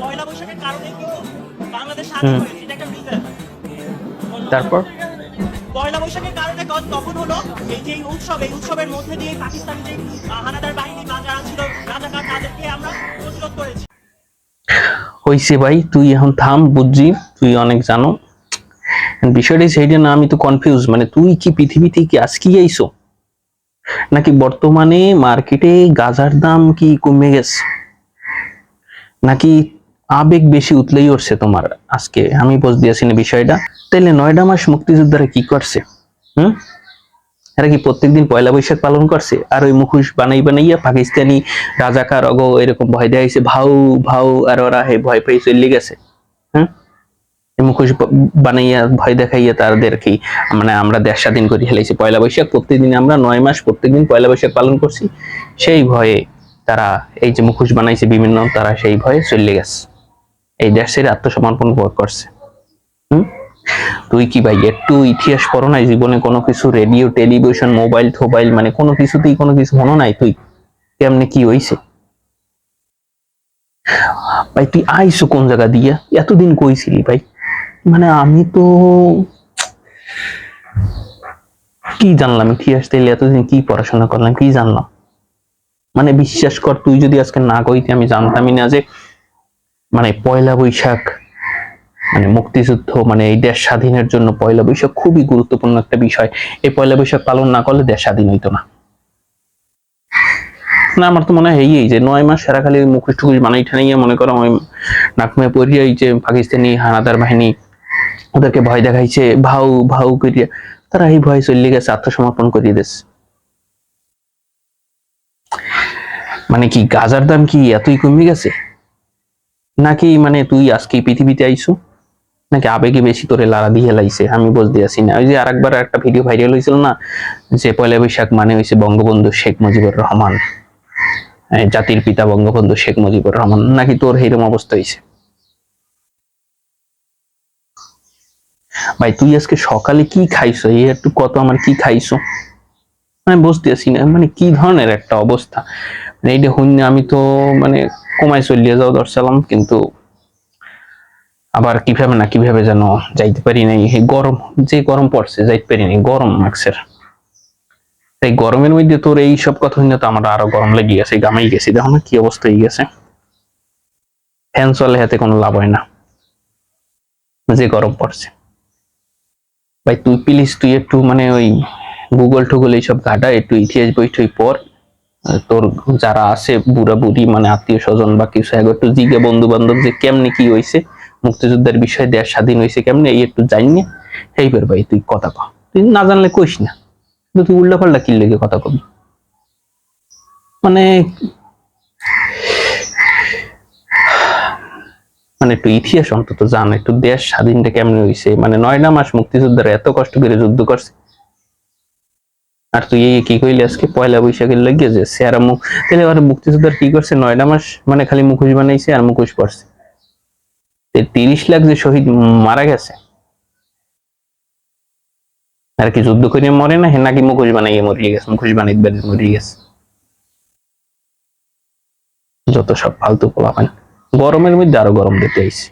পয়লা বৈশাখের কারণে কিন্তু বাংলাদেশ স্বাধীন হয়েছে এটা একটা reason। তারপর? পয়লা বৈশাখের কারণে তখন হলো এই যে উৎসব এই উৎসবের মধ্যে দিয়ে পাকিস্তানি যে হানাদার বাহিনী বা যারা ছিল রাজাকার তাদেরকে আমরা প্রতিরোধ করেছি। হইছে ভাই তুই এখন থাম বুঝছি তুই অনেক জানো। বিষয়টা সেইটা না আমি তো কনফিউজ মানে তুই কি পৃথিবীতে কি আজকে আইছো? নাকি বর্তমানে মার্কেটে গাজার দাম কি কমে গেছে? নাকি আবেগ বেশি উতলেই উঠছে তোমার। আজকে আমি বুঝ দিয়েছি না বিষয়টা। তাইলে নয়ডা মাস মুক্তিযোদ্ধারা কি করছে? হুম? এরা কি প্রত্যেকদিন পয়লা বৈশাখ পালন করছে? আর ওই মুখোশ বানাই বানাইয়া পাকিস্তানি রাজাকার অগো এরকম ভয় দেখাইছে, ভাউ ভাউ, আর ওরা হে ভয় পেয়ে চলে গেছে। হ্যাঁ মুখোশ বানাইয়া, ভয় দেখাইয়া তাদের কি মানে আমরা দেশ স্বাধীন করে হেলেছি পয়লা বৈশাখ প্রত্যেকদিন আমরা নয় মাস প্রত্যেকদিন পয়লা বৈশাখ পালন করছি। সেই ভয়ে তারা এই যে মুখোশ বানাইছে বিভিন্ন, তারা সেই ভয়ে চলে গেছে। এই দেশের আত্মসমর্পণ করছে। তুই কি ভাই, একটু ইতিহাস পড়ো নাই, জীবনে কোনো কিছু রেডিও টেলিভিশন মোবাইল টোবাইল মানে কোনো কিছুতেই কোনো কিছু হনো নাই তুই? কেমনে কি হইছে? ভাই, তুই আইসো কোন জায়গা দিয়া? এতদিন কইছিলি ভাই। মানে আমি তো কি জানলাম ইতিহাস তাইলে এতদিন কি পড়াশোনা করলাম, কি জানলাম? মানে বিশ্বাস কর, তুই যদি আজকে না কইতে, আমি জানতামই না যে মানে পয়লা বৈশাখ মানে মুক্তিযুদ্ধ মানে এই দেশ স্বাধীনের জন্য পয়লা বৈশাখ খুবই গুরুত্বপূর্ণ একটা বিষয়। এই পয়লা বৈশাখ পালন না করলে দেশ স্বাধীন হইতো না। না, আমার তো মনে হয় এই যে নয় মাস সারা খালি মুখোশ টুকুশ বানাই ঠানাইয়া মনে করো ওই নাকমে পড়িয়া এই যে পাকিস্তানি হানাদার বাহিনী ওদেরকে ভয় দেখাইছে, ভাউ ভাউ করিয়া। তারা এই ভয় চলে গেছে, আত্মসমর্পণ করিয়ে দিয়েছে। মানে কি, গাজার দাম কি এতই কমে গেছে? নাকি মানে তুই আজকে পৃথিবীতে আইসো? নাকি আবেগে বেশি তোরে লাড়া দিয়ে লাইছে? আমি বলতে আসি না। ওই যে আরেকবার একটা ভিডিও ভাইরাল হয়েছিল না, যে পয়লা বৈশাখ মানে হয়েছে বঙ্গবন্ধু শেখ মুজিবুর রহমান। জাতির পিতা বঙ্গবন্ধু শেখ মুজিবুর রহমান। নাকি তোর এইরকম অবস্থা হয়েছে ভাই, তুই আজকে সকালে কি খাইছো? এই একটু কত আমার কি খাইছো? আমি বুঝতে আসি না মানে কি ধরনের একটা অবস্থা? মানে এইটা হইন আমি তো মানে কমায় চলিয়ে যাও দরছিলাম কিন্তু আবার কীভাবে না কীভাবে যেন যাইতে পারি নাই। গরম, যে গরম পড়ছে, যাইতে পারি নাই, গরম মাক্সের এই গরমের মধ্যে তোর এই সব কথা হইলে তো আমার আরও গরম লেগে গেছে গামাই গেছি। দেখো না কি অবস্থা হয়ে গেছে। ফ্যান চলে হাতে কোনো লাভ হয় না। যে গরম পড়ছে। ভাই তুই প্লিজ তুই একটু মানে ওই গুগল টুগল এইসব ঘাটা একটু ইতিহাস বই টই আহ, তোর যারা আছে বুড়া বুড়ি মানে আত্মীয় স্বজন বা কিছু একটু জিজ্ঞে বন্ধু বান্ধব যে কেমনে কি হয়েছে মুক্তিযুদ্ধের বিষয়ে দেশ স্বাধীন হয়েছে কেমনে এই একটু জানিয়ে এইবার ভাই তুই কথা কহ তুই না জানলে কইস না কিন্তু তুই উল্টা পাল্টা কি লেগে কথা কবি। মানে মানে একটু ইতিহাস অন্তত জান একটু দেশ স্বাধীনটা কেমনে হয়েছে মানে নয়টা মাস মুক্তিযোদ্ধারা এত কষ্ট করে যুদ্ধ করছে আর তুই এই কি কইলি আজকে? পয়লা বৈশাখের লাগে যে সেরা মুখ তাহলে আর মুক্তিযোদ্ধার কি করছে? নয়টা মাস মানে খালি মুখোশ বানাইছে আর মুখোশ পড়ছে তিরিশ লাখ যে শহীদ মারা গেছে, আর কি যুদ্ধ করে মরে না? নাকি মুখোশ বানাইয়ে মরিয়ে গেছে, মুখোশ বানাই মরিয়ে গেছে। যত সব ফালতু পোলা পান গরমের মধ্যে আরও গরম দিতে আইছে।